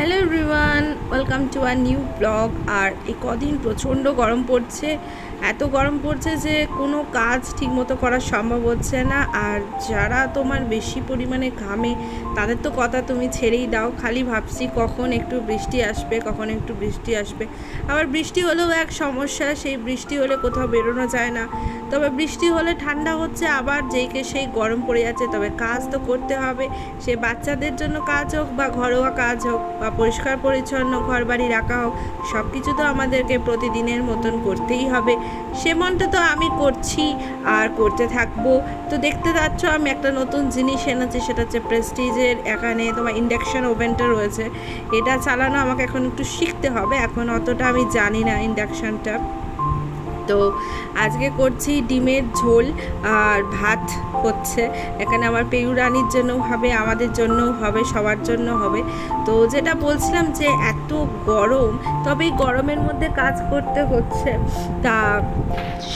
Hello everyone welcome to our new blog আর এই কদিন প্রচণ্ড গরম পড়ছে। এত গরম পড়ছে যে কোনো কাজ ঠিকমতো করা সম্ভব হচ্ছে না। আর যারা তোমার বেশি পরিমাণে ঘামে, তাদের তো কথা তুমি ছেড়েই দাও। খালি ভাবছি কখন একটু বৃষ্টি আসবে, কখন একটু বৃষ্টি আসবে। আবার বৃষ্টি হলেও এক সমস্যা, সেই বৃষ্টি হলে কোথাও বেরোনো যায় না। তবে বৃষ্টি হলে ঠান্ডা হচ্ছে আবার যেইকে সেই গরম পড়ে যাচ্ছে। তবে কাজ তো করতে হবে। সে বাচ্চাদের জন্য কাজ হোক বা ঘরোয়া কাজ হোক বা পরিষ্কার পরিচ্ছন্ন ঘর বাড়ি রাখা হোক সব কিছু তো আমাদেরকে প্রতিদিনের মতন করতেই হবে। সেমনটা তো আমি করছি, আর করতে থাকব। তো দেখতে পাচ্ছ, আমি একটা নতুন জিনিস এনেছি, সেটা হচ্ছে প্রেস্টিজের, এখানে তোমার ইন্ডাকশান ওভেনটা রয়েছে। এটা চালানো আমাকে এখন একটু শিখতে হবে, এখন অতটা আমি জানি না ইন্ডাকশানটা। তো আজকে করছি ডিমের ঝোল আর ভাত হচ্ছে। এখানে আমার পেয়ুরানির জন্য হবে, আমাদের জন্য হবে, সবার জন্য হবে। তো যেটা বলছিলাম যে এত গরম, তবে এই গরমের মধ্যে কাজ করতে হচ্ছে। তা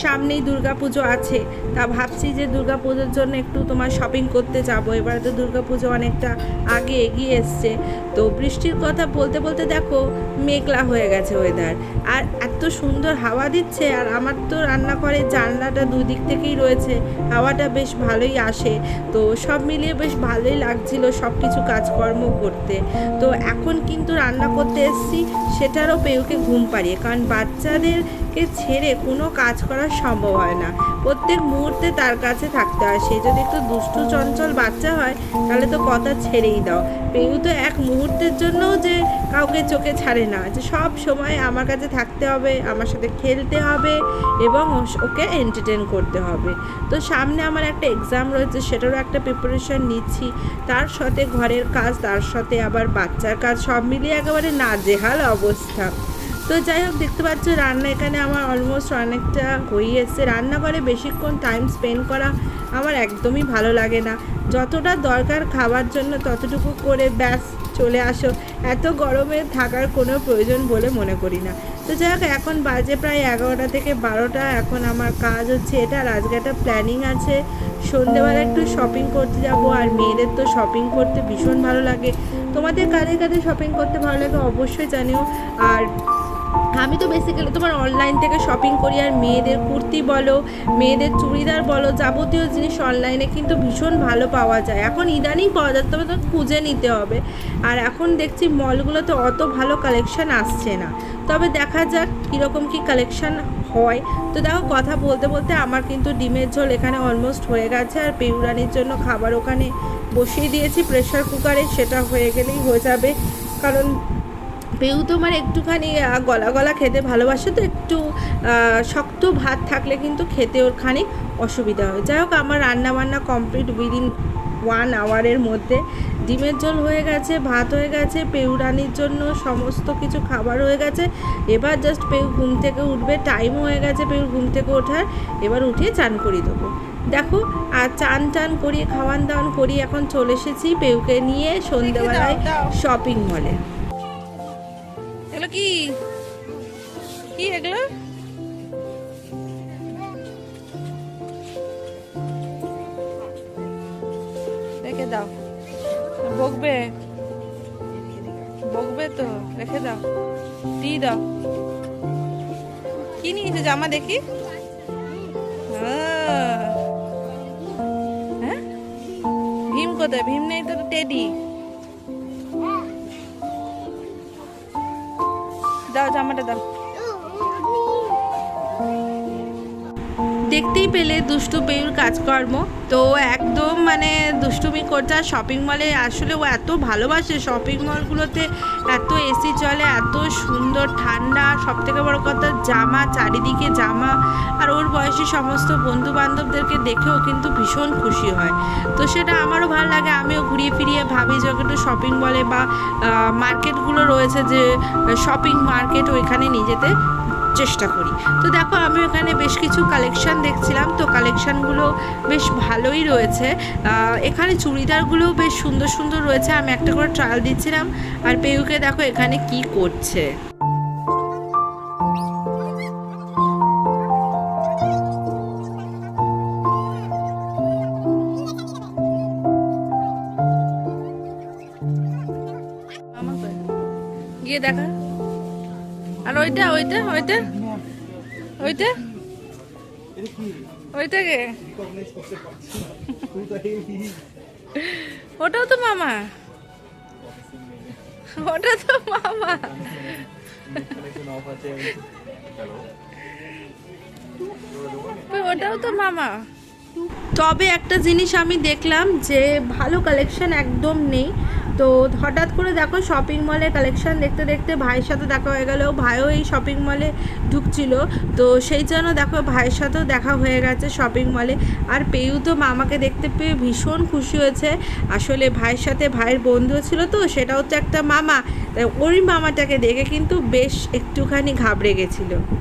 সামনেই দুর্গাপুজো আছে, তা ভাবছি যে দুর্গাপুজোর জন্য একটু তোমার শপিং করতে যাব। এবারে তো দুর্গাপুজো অনেকটা আগে এগিয়ে এসছে। তো বৃষ্টির কথা বলতে বলতে দেখো মেঘলা হয়ে গেছে ওয়েদার আর এত সুন্দর হাওয়া দিচ্ছে, আর আমার তো রান্নাঘরে জানলাটা দুই দিক থেকেই রয়েছে, হাওয়াটা বেশ ভালোই আসে। তো সব মিলিয়ে বেশ ভালোই লাগছিল সব কিছু কাজকর্ম করতে। তো এখন কিন্তু রান্না করতে এসেছি, সেটারও পেউকে ঘুম পাড়িয়ে। কারণ বাচ্চাদেরকে ছেড়ে কোনো কাজ করা সম্ভব হয় না। প্রত্যেক মুহূর্তে তার কাছে থাকতে হয়। সে যদি একটু দুষ্টু, চঞ্চল বাচ্চা হয়, তাহলে তো কথা ছেড়েই দাও। পেউ তো এক মুহূর্তের জন্যও যে কাউকে চোখে ছাড়ে না। যে সব সময় আমার কাছে থাকতে হবে, আমার সাথে খেলতে হবে এবং ওকে এন্টারটেন করতে হবে। তো সামনে আমার একটা এক্সাম রয়েছে, সেটারও একটা প্রিপারেশন নিচ্ছি। তার সাথে ঘরের কাজ, তার সাথে আবার বাচ্চার কাজ, সব মিলিয়ে একেবারে নাজেহাল অবস্থা। তো যাই হোক, দেখতে পাচ্ছ রান্না এখানে আমার অলমোস্ট অনেকটা হয়ে এসছে রান্নাঘরে বেশিক্ষণ টাইম স্পেন্ড করা আমার একদমই ভালো লাগে না। যতটা দরকার খাওয়ার জন্য ততটুকু করে ব্যাস চলে আসো। এত গরমে থাকার কোনো প্রয়োজন বলে মনে করি না। তো যাই হোক, এখন বাজে প্রায় এগারোটা থেকে বারোটা। এখন আমার কাজ হচ্ছে এটা। আজকে একটা প্ল্যানিং আছে। সন্ধেবেলা একটু শপিং করতে যাব। আর মেয়েদের তো শপিং করতে ভীষণ ভালো লাগে। তোমাদের কাদের কাদের শপিং করতে ভালো লাগে অবশ্যই জানিও। আর আমি তো বেসিক্যালি তোমার অনলাইন থেকে শপিং করি আর মেয়েদের কুর্তি বলো, মেয়েদের চুড়িদার বলো, যাবতীয় জিনিস অনলাইনে কিন্তু ভীষণ ভালো পাওয়া যায়। এখন ইদানিং পাওয়া যায়, তবে তো খুঁজে নিতে হবে। আর এখন দেখছি মলগুলোতে অত ভালো কালেকশান আসছে না। তবে দেখা যাক কীরকম কী কালেকশান হয়। তো দেখো, কথা বলতে বলতে আমার কিন্তু ডিমের ঝোল এখানে অলমোস্ট হয়ে গেছে। আর পেউরানির জন্য খাবার ওখানে বসিয়ে দিয়েছি। প্রেশার কুকারে সেটা হয়ে গেলেই হয়ে যাবে। কারণ পেউ তো তোমার একটুখানি গলা গলা খেতে ভালোবাসে তো একটু শক্ত ভাত থাকলে কিন্তু খেতে ওর খানিক অসুবিধা হয়। যাই হোক আমার রান্না বান্না কমপ্লিট উইদিন ওয়ান আওয়ারের মধ্যে। ডিমের ঝোল হয়ে গেছে ভাত হয়ে গেছে পেউরানির জন্য সমস্ত কিছু খাবার হয়ে গেছে। এবার জাস্ট পেউ ঘুম থেকে উঠবে টাইম হয়ে গেছে পেউর ঘুম থেকে ওঠার। এবার উঠে চান করিয়ে দেবো। দেখো আর চান টান করিয়ে খাওয়ান দাওয়ান করিয়ে এখন চলে এসেছি পেউকে নিয়ে সন্ধ্যেবেলায় শপিং মলে কি? কি এগুলো? রেখে দাও। বকবে? বকবে তো, রেখে দাও। দিয়ে দাও। কি নিয়েছে জামা দেখি। হ্যাঁ? ভীম কোথায়? ভীম নেই তো টেডি। দাও জামাটা দাও। দেখতেই পেলে দুষ্টু পেয়ুর কাজকর্ম। তো একদম মানে দুষ্টুমি করছে আর শপিং মলে আসলে ও এত ভালোবাসে শপিং মলগুলোতে এত এসি চলে, এত সুন্দর ঠান্ডা সব থেকে বড়ো কথা জামা, চারিদিকে জামা। আর ওর বয়সী সমস্ত বন্ধু বান্ধবদেরকে দেখেও কিন্তু ভীষণ খুশি হয়। তো সেটা আমারও ভালো লাগে, আমিও ঘুরিয়ে ফিরিয়ে ভাবি যে একটু শপিং মলে বা মার্কেটগুলো রয়েছে যে শপিং মার্কেট ওইখানে নিয়ে যেতে। চেষ্টা করি। তো দেখো, আমি এখানে বেশ কিছু কালেকশন দেখছিলাম। তো কালেকশানগুলো বেশ ভালোই রয়েছে। এখানে চুড়িদারগুলোও বেশ সুন্দর সুন্দর রয়েছে। আমি একটা করে ট্রায়াল দিচ্ছিলাম। আর পেউকে দেখো, এখানে কি করছে। গিয়ে দেখা। আর ওইটা ওইটা ওইটা? ওইটা? ওইটা কে? ওটাও তো মামা। ওটা তো মামা। ওটাও তো মামা। তবে একটা জিনিস আমি দেখলাম যে ভালো কালেকশন একদম নেই। তো হঠাৎ করে দেখো শপিং মলে কালেকশন দেখতে দেখতে ভাইয়ের সাথে দেখা হয়ে গেল। ভাইও এই শপিং মলে ঢুকছিল। তো সেই জন্য দেখো ভাইয়ের সাথেও দেখা হয়ে গেছে শপিং মলে আর পেয়ু তো মামাকে দেখতে পেয়ে ভীষণ খুশি হয়েছে। আসলে ভাইয়ের সাথে ভাইয়ের বন্ধু ছিল তো সেটাও তো একটা মামা। তাই ওই মামাটাকে দেখে কিন্তু বেশ একটুখানি ঘাবড়ে গেছিল।